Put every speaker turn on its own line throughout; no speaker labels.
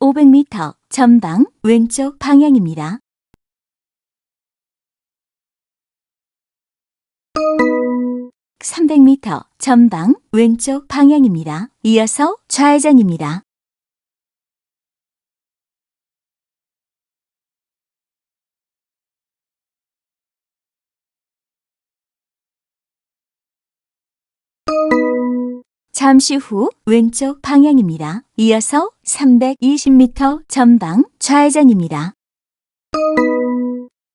500m 전방 왼쪽 방향입니다. (300m) 전방 왼쪽 방향입니다. 이어서 좌회전입니다. 잠시 후 왼쪽 방향입니다. 이어서 320m 전방 좌회전입니다.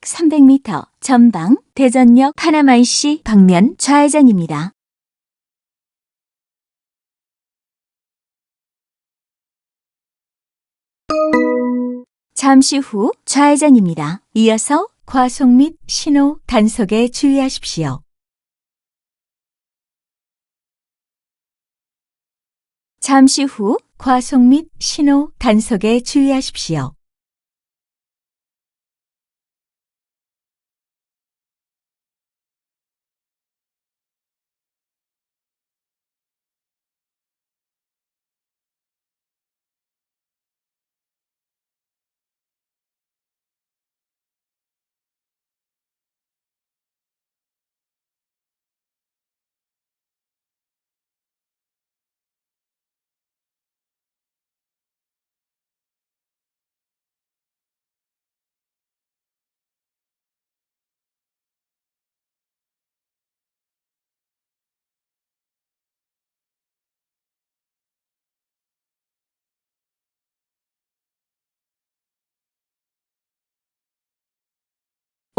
300m 전방 대전역 파나마이시 방면 좌회전입니다. 잠시 후 좌회전입니다. 이어서 과속 및 신호 단속에 주의하십시오. 잠시 후 과속 및 신호 단속에 주의하십시오.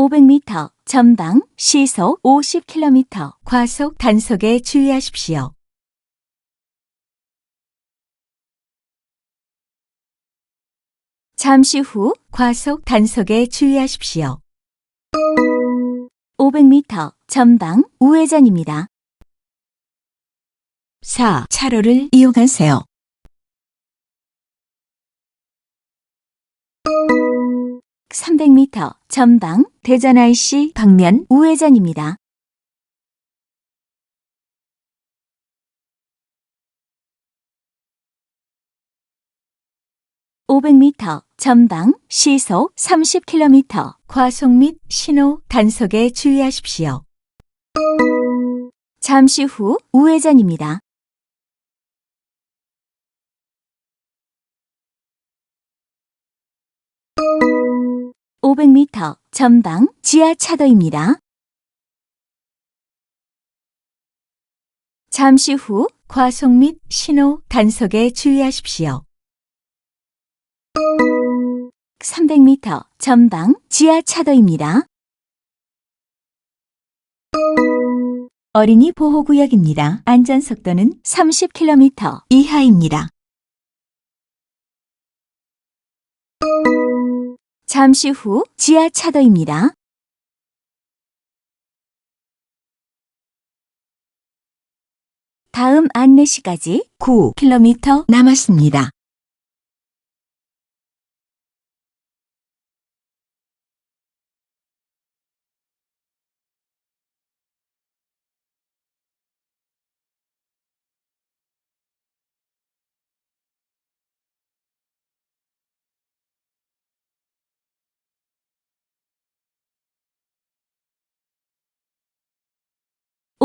(500m) 전방 시속 (50km) 과속 단속에 주의하십시오. 잠시 후 과속 단속에 주의하십시오. 500m 전방 우회전입니다. 4. 차로를 이용하세요. 300m 전방 대전 IC 방면 우회전입니다. (500m) 전방 시속 (30km) 과속 및 신호 단속에 주의하십시오. 잠시 후 우회전입니다. (500m) 전방 지하 차도입니다. 잠시 후 과속 및 신호 단속에 주의하십시오. 300m 전방 지하 차도입니다. 어린이 보호구역입니다. 안전속도는 30km 이하입니다. 잠시 후 지하 차도입니다. 다음 안내시까지 9km 남았습니다.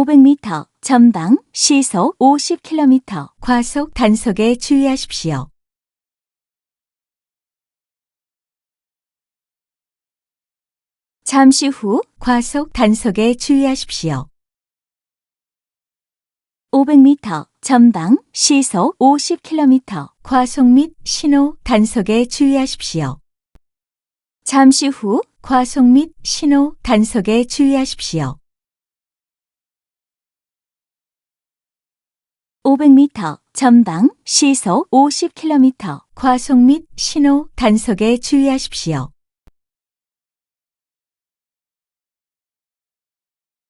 500m 전방 시속 50km 과속 단속에 주의하십시오. 잠시 후 과속 단속에 주의하십시오. 500m 전방 시속 50km 과속 및 신호 단속에 주의하십시오. 잠시 후 과속 및 신호 단속에 주의하십시오. 500m 전방 시속 50km 과속 및 신호 단속에 주의하십시오.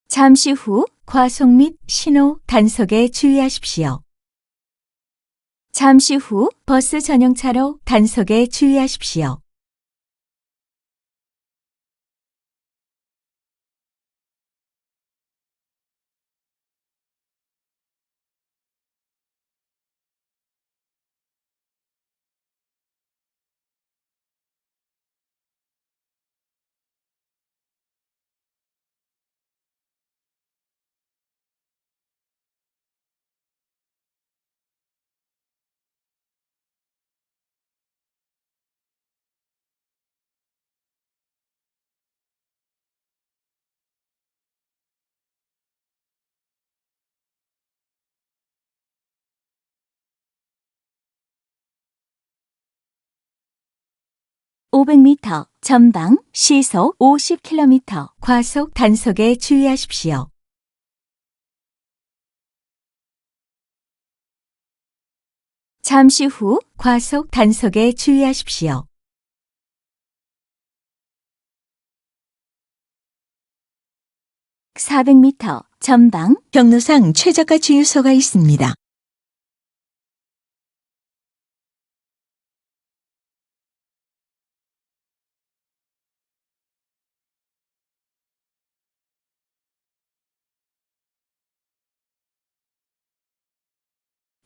잠시 후 과속 및 신호 단속에 주의하십시오. 잠시 후 버스 전용차로 단속에 주의하십시오. (500m) 전방 시속 (50km) 과속 단속에 주의하십시오. 잠시 후 과속 단속에 주의하십시오. (400m) 전방
경로상 최저가 주유소가 있습니다.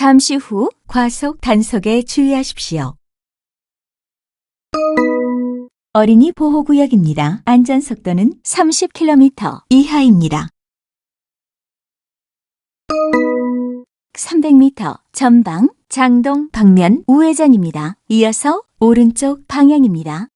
잠시 후 과속 단속에 주의하십시오. 어린이 보호구역입니다. 안전속도는 30km 이하입니다. 300m 전방 장동 방면 우회전입니다. 이어서 오른쪽 방향입니다.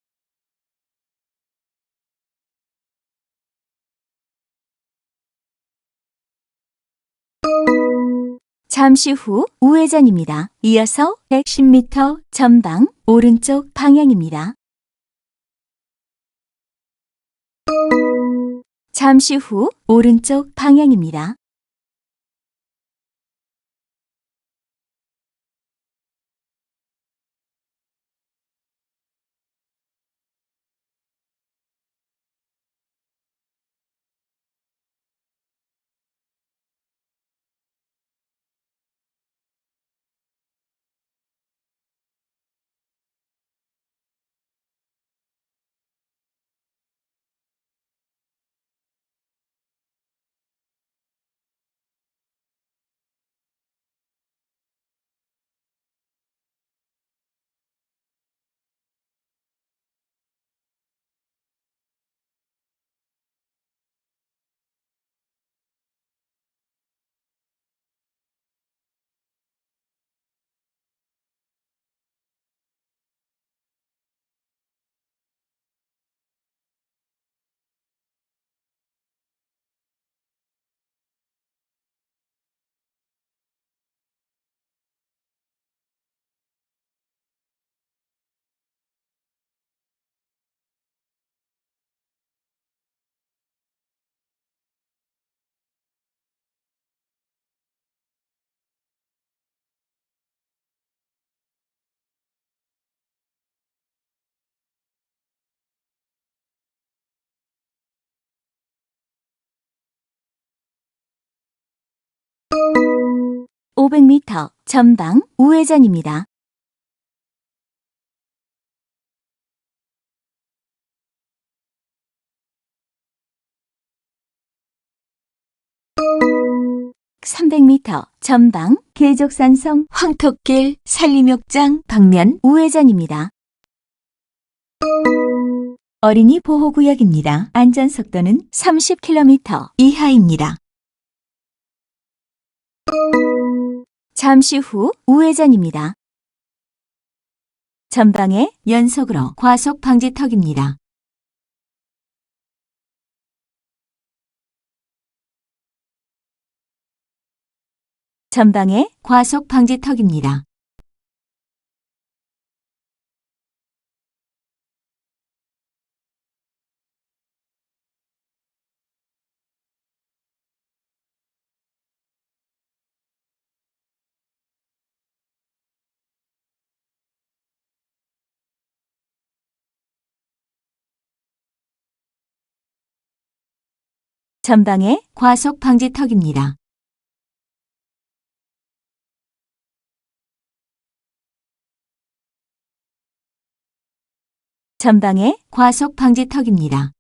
잠시 후 우회전입니다. 이어서 110m 전방 오른쪽 방향입니다. 잠시 후 오른쪽 방향입니다. 500m 전방 우회전입니다. (300m) 전방 계족산성 황토길 산림욕장 방면 우회전입니다. 어린이 보호구역입니다. 안전속도는 30km 이하입니다. 잠시 후 우회전입니다. 전방에 연속으로 과속 방지턱입니다. 전방에 과속 방지턱입니다. 전방에 과속 방지턱입니다. 전방에 과속 방지턱입니다.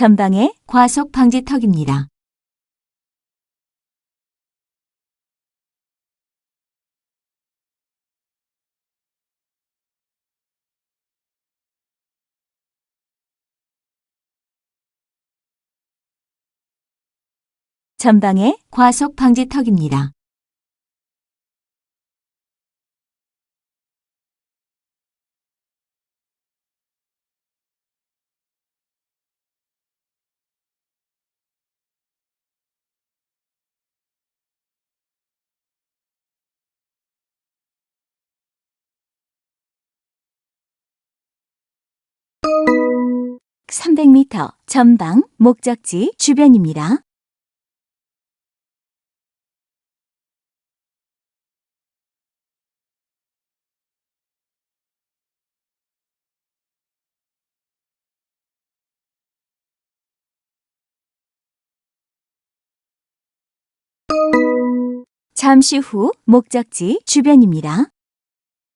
전방에 과속 방지턱입니다. 전방에 과속 방지턱입니다. (300m) 전방 목적지 주변입니다. 잠시 후 목적지 주변입니다.